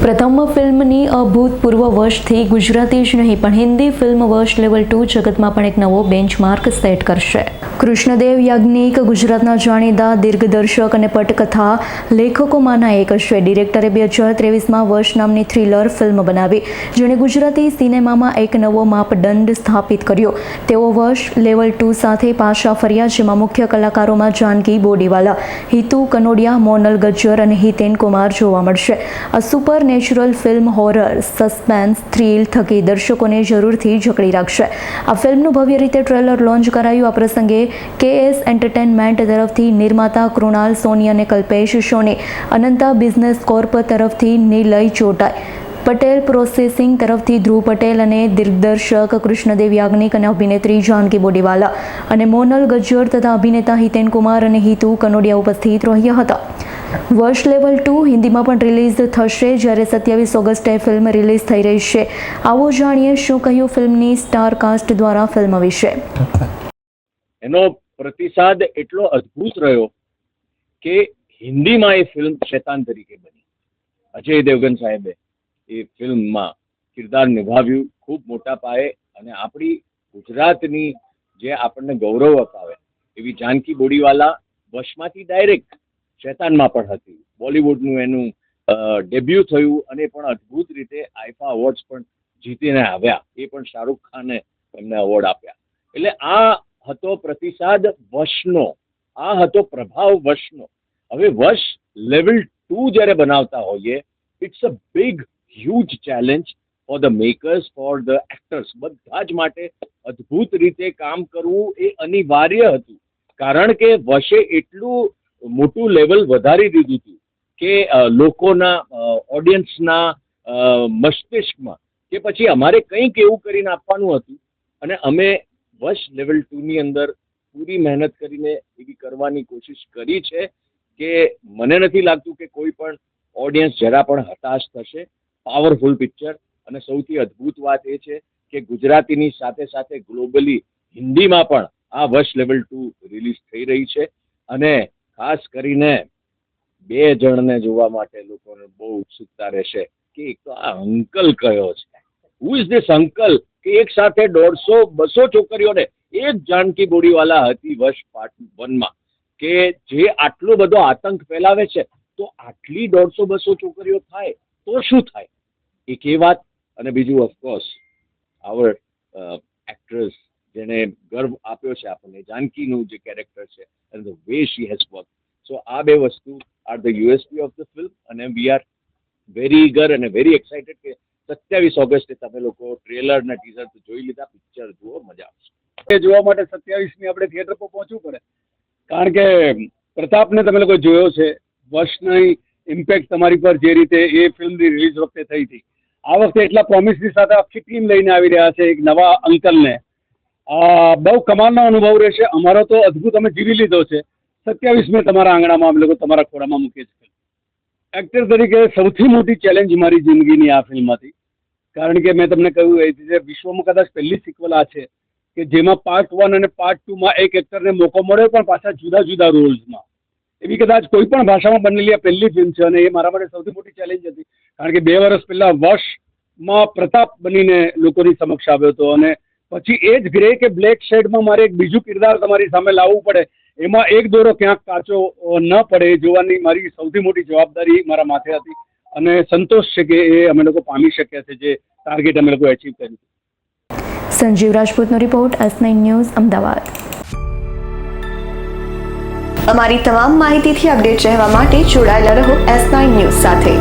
પ્રથમ ફિલ્મની અભૂતપૂર્વ વર્ષથી ગુજરાતી જ નહીં, પણ હિન્દી ફિલ્મ વર્ષ લેવલ ટુ જગતમાં પણ એક નવો બેન્ચમાર્ક સેટ કરશે. કૃષ્ણદેવ યાજ્ઞિક, ગુજરાતના જાણીતા દિગ્દર્શક અને પટકથા લેખકોમાંના એક છે. ડિરેક્ટરે બે હજાર ત્રેવીસમાં વર્ષ નામની થ્રિલર ફિલ્મ બનાવી, જેણે ગુજરાતી સિનેમામાં એક નવો માપદંડ સ્થાપિત કર્યો. તેઓ વર્ષ લેવલ ટુ સાથે પાછા ફર્યા, જેમાં મુખ્ય કલાકારોમાં જાનકી બોડીવાલા, હિતુ કનોડિયા, મોનલ ગજ્જર અને હિતેન કુમાર જોવા મળશે. આ supernatural film, horror, suspense, thrill થકી દર્શકોને જરૂરથી જકડી રાખશે. આ ફિલ્મનું ભવ્ય રીતે ટ્રેલર લોન્ચ કરાયું. આ પ્રસંગે કેએસ એન્ટરટેનમેન્ટ તરફથી નિર્માતા કૃણાલ સોની અને કલ્પેશ સોની, અનંતા બિઝનેસ કોર્પ તરફથી નિલય ચોટાઈ, પટેલ પ્રોસેસિંગ તરફથી ધ્રુવ પટેલ અને દિગ્દર્શક કૃષ્ણદેવ યાજ્ઞિક અને અભિનેત્રી જાનકી બોડીવાલા અને મોનલ ગજ્જર તથા અભિનેતા હિતેન કુમાર અને હિતુ કનોડિયા ઉપસ્થિત રહ્યા હતા. વર્ષ લેવલ ટુ હિન્દીમાં પણ રિલીઝ થશે જ્યારે સત્યાવીસ ઓગસ્ટે ફિલ્મ રિલીઝ થઈ રહી છે. આવો જાણીએ શું કહ્યું ફિલ્મની સ્ટાર કાસ્ટ દ્વારા ફિલ્મ વિશે. એનો પ્રતિસાદ એટલો અદ્ભુત રહ્યો કે હિન્દીમાં એ ફિલ્મ શેતાન તરીકે બની. અજય દેવગન સાહેબે એ ફિલ્મમાં કિરદાર નિભાવ્યું ખૂબ મોટા પાયે અને આપણી ગુજરાતની જે આપણને ગૌરવ અપાવે એવી જાનકી બોડીવાલા વશમાંથી ડાયરેક્ટ શેતાનમાં પણ હતી. બોલિવૂડનું એનું ડેબ્યુ થયું અને પણ અદ્ભુત રીતે આઈફા અવોર્ડ્સ પણ જીતીને આવ્યા. એ પણ શાહરૂખ ખાને એમને અવોર્ડ આપ્યા. એટલે આ હતો પ્રતિસાદ વશનો. આ હતો પ્રભાવ વશનો. હવે વશ લેવલ ટુ જ્યારે બનાવતા હોઈએ, it's a big, huge challenge for the makers, for the actors. બધા જ માટે અદ્ભુત રીતે કામ કરવું એ અનિવાર્ય હતું. કારણ કે વશે એટલું મોટું લેવલ વધારી દીધું હતું કે લોકોના ઓડિયન્સના મસ્તિષ્કમાં કે પછી અમારે કંઈક એવું કરીને આપવાનું હતું અને અમે વર્ષ લેવલ ટુની અંદર પૂરી મહેનત કરીને એવી કરવાની કોશિશ કરી છે કે મને નથી લાગતું કે કોઈ પણ ઓડિયન્સ જરા પણ હતાશ થશે. પાવરફુલ પિક્ચર અને સૌથી અદ્ભુત વાત એ છે કે ગુજરાતીની સાથે સાથે ગ્લોબલી હિન્દીમાં પણ આ વર્ષ લેવલ ટુ રિલીઝ થઈ રહી છે. અને ખાસ કરીને બે જણને જોવા માટે લોકોને બહુ ઉત્સુકતા રહેશે કે એક તો આ અંકલ કયો છે? હુ ઇઝ ધીસ અંકલ કે એક સાથે દોઢસો, બસો છોકરીઓને એક જાનકી બોડીવાલા હતી વર્ષ પાર્ટ વનમાં. કે જે આટલો બધો આતંક ફેલાવે છે, તો આટલી દોઢસો, બસો છોકરીઓ થાય, તો શું થાય? એક એ વાત, અને બીજું ઓફકોર્સ આવર જેને ગર્વ આપ્યો છે આપણને, જાનકીનું જે કેરેક્ટર છે and the way she has work so આ બે વસ્તુ are the USP of the film અને વી આર વેરી ઈગર અને વેરી એક્સાઇટેડ કે સત્યાવીસ ઓગસ્ટે તમે લોકો ટ્રેલર ને ટીઝર જોઈ લીધા પિક્ચર જુઓ, મજા આવશે. એ જોવા માટે સત્યાવીસમી આપણે થિયેટર પર પહોંચવું પડે. કારણ કે પ્રતાપને તમે લોકો જોયો છે, વર્ષની ઇમ્પેક્ટ તમારી પર જે રીતે એ ફિલ્મની રિલીઝ વખતે થઈ હતી. આ વખતે એટલા પ્રોમિસની સાથે આખી ટીમ લઈને આવી રહ્યા છે એક નવા અંકલને. બહુ કમાલનો અનુભવ રહેશે. અમારો તો અદ્ભુત અમે જીવી લીધો છે. સત્યાવીસમી તમારા આંગણામાં અમે લોકો તમારા ખોળામાં મૂકીએ છીએ એક્ટર તરીકે સૌથી મોટી ચેલેન્જ મારી જિંદગીની આ ફિલ્મ હતી. કારણ કે મેં તમને કહ્યું એ રીતે વિશ્વમાં કદાચ પહેલી સિક્વલ આ છે કે જેમાં પાર્ટ વન અને પાર્ટ ટુમાં એક એક્ટરને મોકો મળ્યો પણ પાછા જુદા જુદા રોલ્સમાં એવી કદાચ કોઈ પણ ભાષામાં બનેલી આ પહેલી ફિલ્મ છે અને એ મારા માટે સૌથી મોટી ચેલેન્જ હતી. કારણ કે બે વર્ષ પહેલા વર્ષમાં પ્રતાપ બનીને લોકોની સમક્ષ આવ્યો હતો અને પછી એ જ ગ્રે કે બ્લેક શેડમાં મારે એક બીજું કિરદાર તમારી સામે લાવવું પડે. એમાં એક દોરો ક્યાંક કાચો ન પડે એ જોવાની મારી સૌથી મોટી જવાબદારી મારા માથે હતી અને સંતોષ છે કે એ અમે લોકો પામી શક્યા છે જે ટાર્ગેટ અમે લોકો એચીવ કર્યું Sanjeev રાજપૂતનો report S nine news Ahmedabad. અમારી તમામ માહિતીથી અપડેટ રહેવા માટે જોડાયેલા રહો એસ નાઇન ન્યૂઝ સાથે.